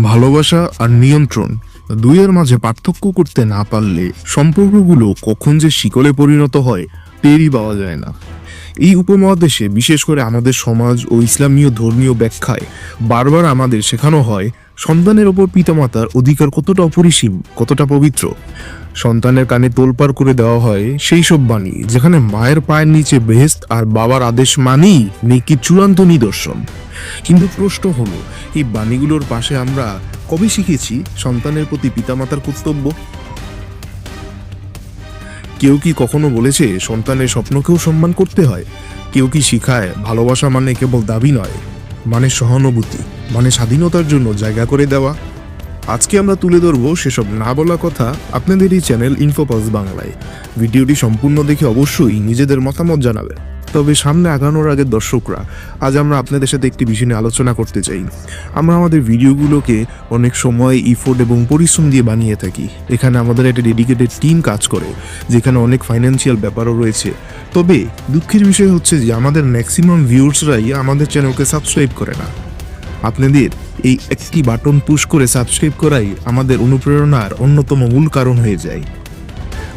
ভালোবাসা আর নিয়ন্ত্রণ দুইয়ের মাঝে পার্থক্য করতে না পারলে সম্পর্কগুলো কখন যে শিকলে পরিণত হয় টেরই পাওয়া যায় না। এই উপমহাদেশে, বিশেষ করে আমাদের সমাজ ও ইসলামীয় ধর্মীয় ব্যাখ্যায়, বারবার আমাদের শেখানো হয়, সন্তানের ওপর পিতামাতার অধিকার কতটা অপরিসীম, কতটা পবিত্র। সন্তানের কানে তোলপাড় করে দেওয়া হয় সেই সব বাণী, যেখানে মায়ের পায়ের নিচে বেহেস্ত আর বাবার আদেশ মানেই নেকির চূড়ান্ত নিদর্শন। কিন্তু প্রশ্ন হলো, এই বাণীগুলোর পাশে আমরা কবে শিখেছি সন্তানের প্রতি পিতামাতার কর্তব্য? কেউ কি কখনো বলেছে সন্তানের স্বপ্নকেও সম্মান করতে হয়? কেউ কি শিখায় ভালোবাসা মানে কেবল দাবি নয় মানে সহানুভূতি মানে স্বাধীনতার জন্য জায়গা করে দেওয়া? আজকে আমরা তুলে ধরবো সেসব না বলা কথা আপনাদের এই চ্যানেল ইনফোপাস বাংলায়। ভিডিওটি সম্পূর্ণ দেখে অবশ্যই নিজেদের মতামত জানাবেন। তবে সামনে আগানোর আগে দর্শকরা, আজ আমরা আপনাদের সাথে একটি বিষয় নিয়ে আলোচনা করতে চাই। আমরা আমাদের ভিডিওগুলোকে অনেক সময় ইফোর্ট এবং পরিশ্রম দিয়ে বানিয়ে থাকি। এখানে আমাদের একটা ডেডিকেটেড টিম কাজ করে, যেখানে অনেক ফাইন্যান্সিয়াল ব্যাপারও রয়েছে। তবে দুঃখের বিষয় হচ্ছে যে আমাদের ম্যাক্সিমাম ভিউয়ার্সরাই আমাদের চ্যানেলকে সাবস্ক্রাইব করে না। আপনাদের এই একটি বাটন পুশ করে সাবস্ক্রাইব করাই আমাদের অনুপ্রেরণার অন্যতম মূল কারণ হয়ে যায়।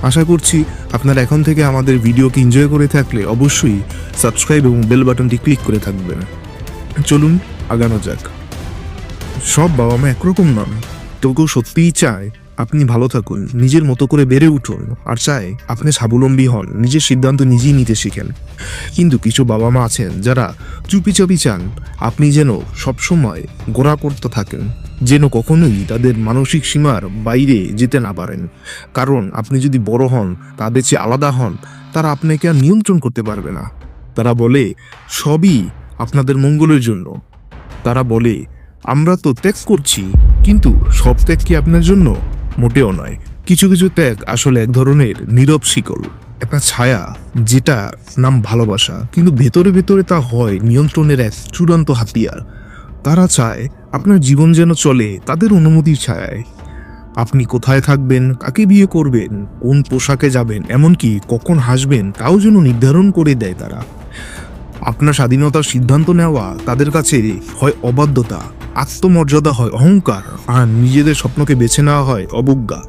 আশা করছি আপনারা এখন থেকে আমাদের ভিডিওকে এনজয় করে থাকলে অবশ্যই সাবস্ক্রাইব এবং বেল বাটনটি ক্লিক করে থাকবেন। চলুন আগানো যাক। সব বাবা মা একরকম নন। কেউ কেউ সত্যিই চায় আপনি ভালো থাকুন, নিজের মতো করে বেড়ে উঠুন আর চায় আপনি স্বাবলম্বী হন, নিজের সিদ্ধান্ত নিজেই নিতে শিখেন। কিন্তু কিছু বাবা মা আছেন যারা চুপি চান, আপনি যেন সবসময় গোড়া করতে থাকেন। যেন কখনোই তাদের মানসিক সীমার বাইরে যেতে না পারেন। কারণ আপনি যদি বড় হন, তাদের চেয়ে আলাদা হন, তারা আপনাকে আর নিয়ন্ত্রণ করতে পারবে না। তারা বলে, সবই আপনাদের মঙ্গলের জন্য। তারা বলে, আমরা তো ত্যাগ করছি, কিন্তু সব ত্যাগ কি আপনার জন্য? মোটেও নয়। কিছু কিছু ত্যাগ আসলে এক ধরনের নীরব শিকল, একটা ছায়া যেটা নাম ভালোবাসা। কিন্তু ভেতরে ভেতরে তা হয় নিয়ন্ত্রণের এক চূড়ান্ত হাতিয়ার। তারা চায় আপনার জীবন যেন চলে তাদের অনুমতির ছায়ায়। আপনি কোথায় থাকবেন, কাকে বিয়ে করবেন, কোন পোশাকে যাবেন, এমনকি কখন হাসবেন, তাও যেন নির্ধারণ করে দেয় তারা। আপনার স্বাধীনতার সিদ্ধান্ত নেওয়া তাদের কাছে হয় অবাধ্যতা, আত্মমর্যাদা হয় অহংকার, আর নিজেদের স্বপ্নকে বেছে নেওয়া হয় অবজ্ঞা।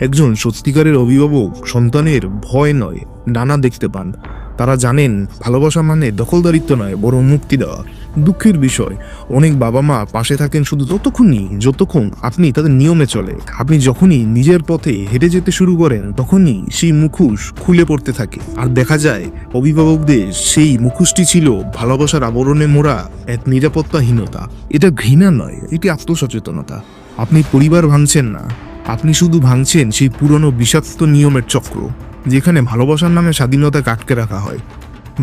একজন সত্যিকারের অভিভাবক সন্তানের ভয় নয়, নানা দেখতে পান। তারা জানেন, ভালোবাসা মানে দখলদারিত্ব নয়, বরং মুক্তি দেওয়া। দুঃখের বিষয়। অনেক বাবা মা পাশে থাকেন শুধু ততক্ষণই, যতক্ষণ আপনি তাদের নিয়মে চলে আপনি যখনই নিজের পথে হেঁটে যেতে শুরু করেন, তখনই সেই মুখোশ খুলে পড়তে থাকে। আর দেখা যায়, অভিভাবকদের সেই মুখোশটি ছিল ভালোবাসার আবরণে মোড়া এক নিরাপত্তাহীনতা। এটা ঘৃণা নয়, এটি আত্মসচেতনতা। আপনি পরিবার ভাঙছেন না। আপনি শুধু ভাঙছেন সেই পুরনো বিষাক্ত নিয়মের চক্র, যেখানে ভালোবাসার নামে স্বাধীনতাকে আটকে রাখা হয়।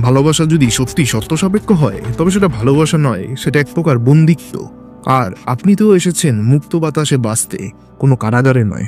ভালোবাসা যদি সত্যি শর্ত সাপেক্ষ হয়, তবে সেটা ভালোবাসা নয়, সেটা এক প্রকার বন্দিত্ব। আর আপনি তো এসেছেন মুক্ত বাতাসে বাঁচতে, কোনো কারাগারে নয়।